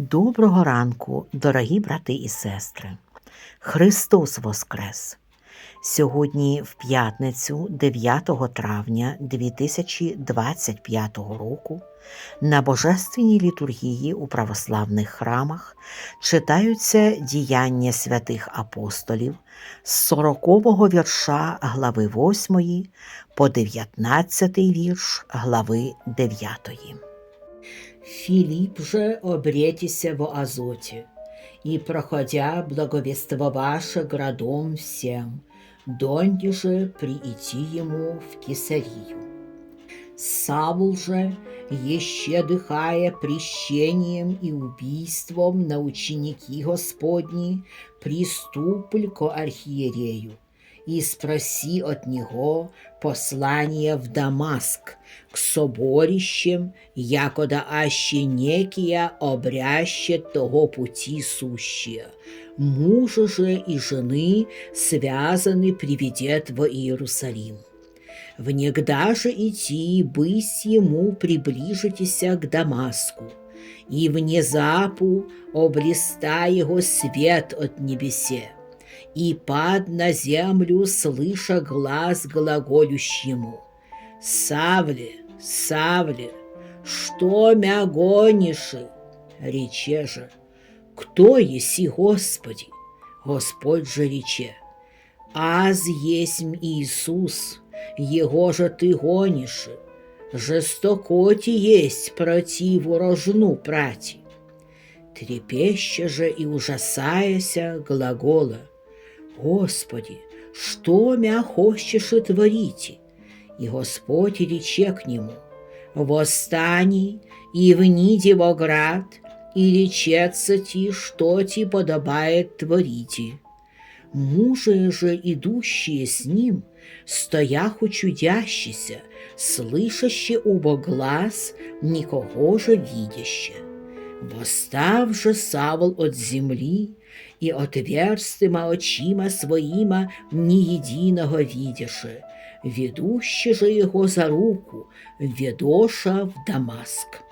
Доброго ранку, дорогі брати і сестри. Христос Воскрес! Сьогодні, в п'ятницю, 9 травня 2025 року, на Божественній літургії у православних храмах читаються діяння святих апостолів з 40-го вірша глави 8 по 19 вірш глави 9. Филипп же обретися в Азоте, и, проходя, благовествоваше градом всем, донде же прийти ему в Кесарию. Савл же, еще дыхая прещением и убийством на ученики Господни, приступль ко архиерею, и спроси от него послание в Дамаск, к соборищем, якода аще некия обряще того пути сущие. Мужа же и жены связаны приведет в Иерусалим. Внегда же идти, бысь ему приближитеся к Дамаску, и внезапу облиста его свет от небесе, и пад на землю, слыша глаз глаголющему. Савле, Савле, что мя гониши? Рече же, кто еси Господи? Господь же рече, аз есмь Иисус, его же ты гонишь, жестокоти есть противу рожну прати. Трепеща же и ужасаяся глагола, Господи, что мя хочешь и творите? И Господь рече к нему, «Восстани и вниди во град, и речется ти, что ти подобает творите». Мужи же, идущие с ним, стояху чудящися, слышаще убо глаз, никого же видяще. Восстав же Савл от земли, и отверстима очима своима ни единого видяше, ведуще же его за руку, ведоша в Дамаск.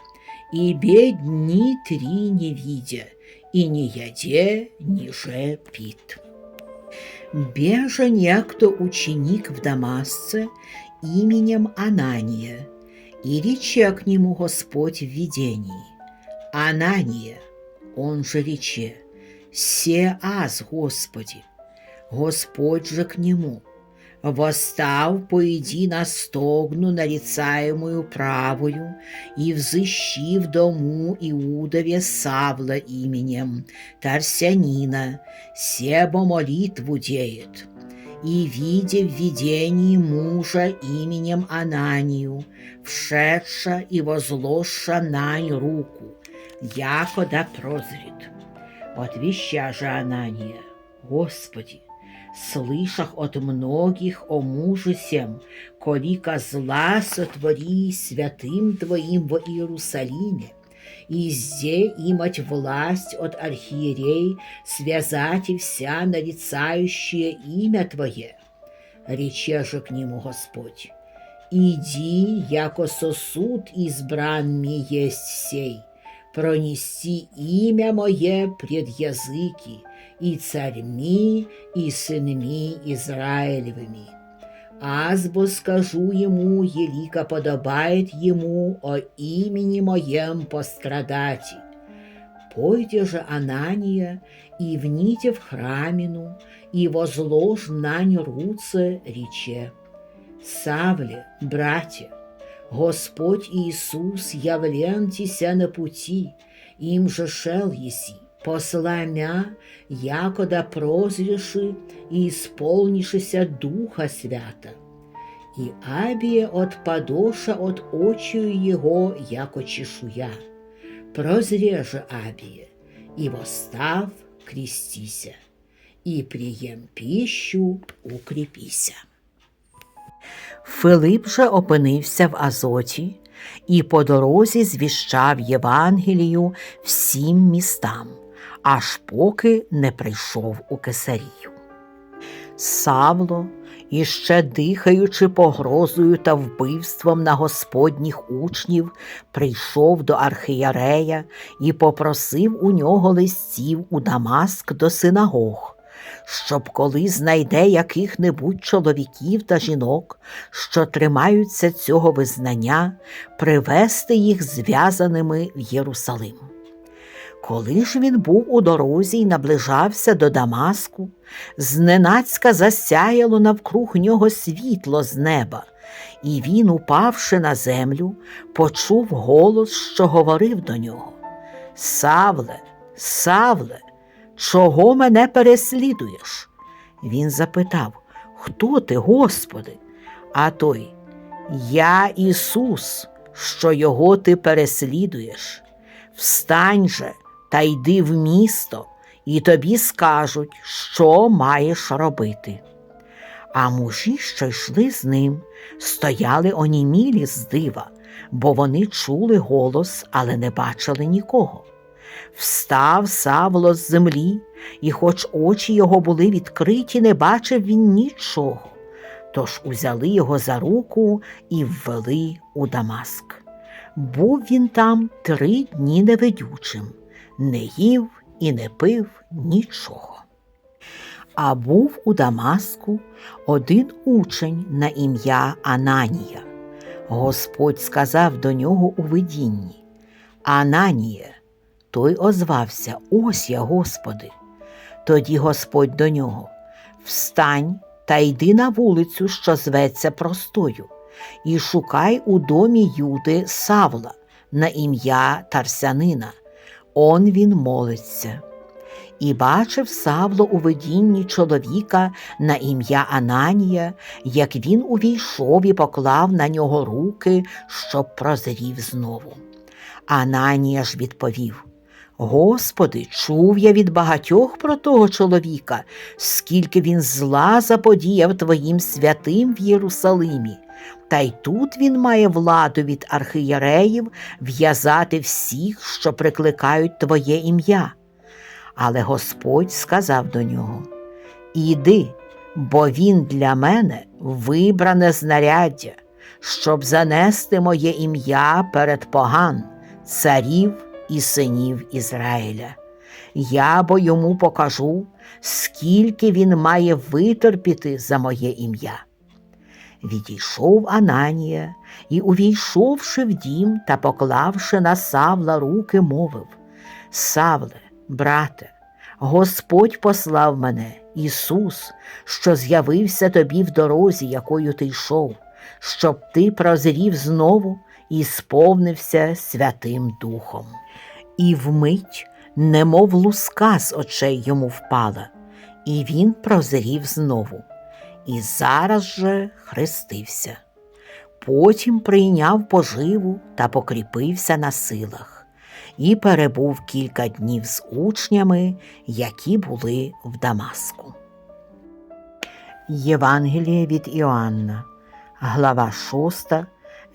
И бед дни три не видя, и ни яде, ни же пит. Бежа некто ученик в Дамасце именем Анания, и рече к нему Господь в видении. Анания, он же рече, «Се аз, Господи!» Господь же к нему, «Восстав, поиди на стогну нарицаемую правую, и взыщи в дому Иудове Савла именем, Тарсянина, себо молитву деет» и, видя в видении мужа именем Ананию, вшедша и возложша нань руку, якода прозрит. Отвеща же Анания, Господи, слышах от многих о муже сем, колика зла сотвори святым Твоим в Иерусалиме, и зе имать власть от архиерей связать и вся нарицающее имя Твое. Рече же к нему Господь, иди, яко сосуд избран ми есть сей, пронести имя мое пред языки, и царьми, и сынами Израилевыми. Азбо скажу ему, елико подобает ему о имени моем пострадать. Пойде же Анания и вните в храмину, и возложь нань руце рече. Савле, братья, Господь Иисус явлен тися на пути, им же шел еси, посла мя, якода прозриши и исполнишися Духа Свята. И абие от подоша от очию его, яко чешуя. Прозреже абие, и восстав, крестися, и прием пищу, укрепися. Филип же опинився в Азоті і по дорозі звіщав Євангелію всім містам, аж поки не прийшов у Кесарію. Савло і ще дихаючи погрозою та вбивством на господніх учнів, прийшов до архієрея і попросив у нього листів у Дамаск до синагог, щоб коли знайде яких-небудь чоловіків та жінок, що тримаються цього визнання, привести їх зв'язаними в Єрусалим. Коли ж він був у дорозі й наближався до Дамаску, зненацька засяяло навкруг нього світло з неба, і він, упавши на землю, почув голос, що говорив до нього. Савле, Савле, чого мене переслідуєш? Він запитав, Хто ти, Господи? А той, Я Ісус, що його ти переслідуєш. Встань же та йди в місто, і тобі скажуть, що маєш робити. А мужі, що йшли з ним, стояли онімілі з дива, бо вони чули голос, але не бачили нікого. Встав Савло з землі, і, хоч очі його були відкриті, не бачив він нічого. Тож узяли його за руку і ввели у Дамаск. Був він там три дні невидючим, не їв і не пив нічого. А був у Дамаску один учень на ім'я Ананія. Господь сказав до нього у видінні Ананіє, той озвався Ось я, Господи. Тоді Господь до нього Встань та йди на вулицю, що зветься простою, і шукай у домі Юди Савла на ім'я Тарсянина. Он він молиться. І бачив Савло у видінні чоловіка на ім'я Ананія, як він увійшов і поклав на нього руки, щоб прозрів знову. Ананія ж відповів Господи, чув я від багатьох про того чоловіка, скільки він зла заподіяв Твоїм святим в Єрусалимі. Та й тут він має владу від архієреїв в'язати всіх, що прикликають Твоє ім'я. Але Господь сказав до нього: Іди, бо він для мене вибране знаряддя, щоб занести моє ім'я перед поган, царів і синів Ізраїля. Я бо йому покажу, скільки він має витерпіти за моє ім'я. Відійшов Ананія і, увійшовши в дім та поклавши на Савла руки, мовив Савле, брате, Господь послав мене, Ісус, що з'явився тобі в дорозі, якою ти йшов, щоб ти прозрів знову і сповнився Святим Духом. І вмить, немов луска з очей йому впала, і він прозрів знову і зараз же хрестився. Потім прийняв поживу та покріпився на силах, і перебув кілька днів з учнями, які були в Дамаску. Євангеліє від Іоанна, глава 6,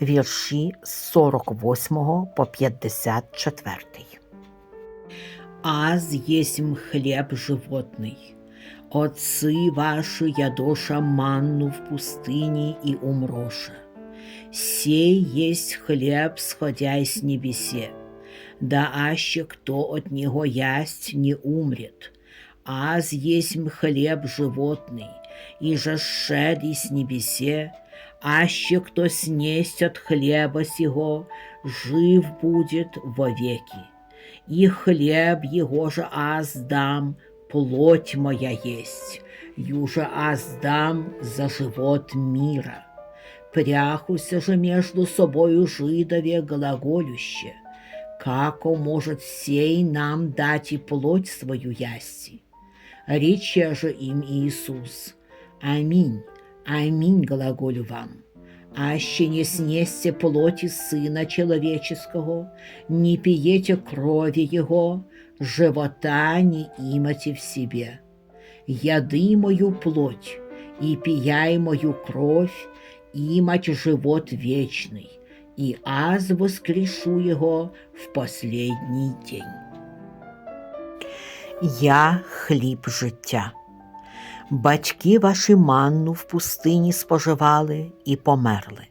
вірші з 48 по 54. Аз єсмь хліб животний. Отцы ваши ядоша манну в пустыне и умроша. Сей есть хлеб, сходя с небесе, да аще кто от него ясть не умрет. Аз есть хлеб животный, и же шеди с небесе, аще кто снесть от хлеба сего, жив будет вовеки. И хлеб его же аз дам, плоть моя есть, юже аз дам за живот мира. Пряхуся же между собою жидове глаголюще, како может сей нам дать и плоть свою ясти. Рече же им Иисус, аминь, аминь глаголю вам. Аще не снесте плоти Сына Человеческого, не пиете крови Его, живота не имате в себе. Яды мою плоть и пияй мою кровь, имать живот вечный, и аз воскрешу его в последний день. Я хліб життя. Батьки ваші манну в пустині споживали і померли.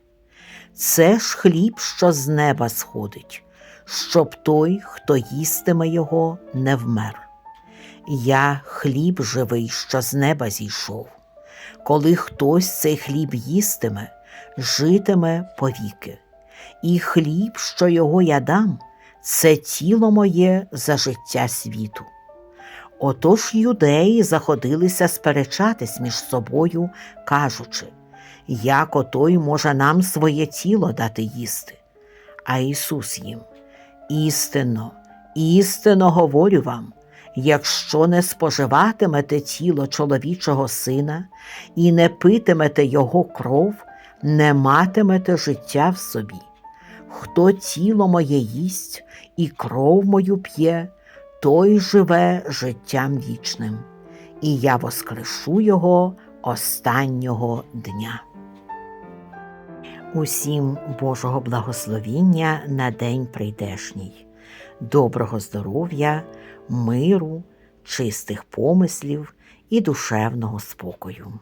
Це ж хліб, що з неба сходить, щоб той, хто їстиме його, не вмер. Я хліб живий, що з неба зійшов. Коли хтось цей хліб їстиме, житиме повіки. І хліб, що його я дам, це тіло моє за життя світу. Отож юдеї заходилися сперечатись між собою, кажучи, як отой може нам своє тіло дати їсти. А Ісус їм, істинно, істинно говорю вам, якщо не споживатимете тіло чоловічого сина і не питимете його кров, не матимете життя в собі. Хто тіло моє їсть і кров мою п'є, той живе життям вічним, і я воскрешу його останнього дня. Усім Божого благословіння на день прийдешній, доброго здоров'я, миру, чистих помислів і душевного спокою.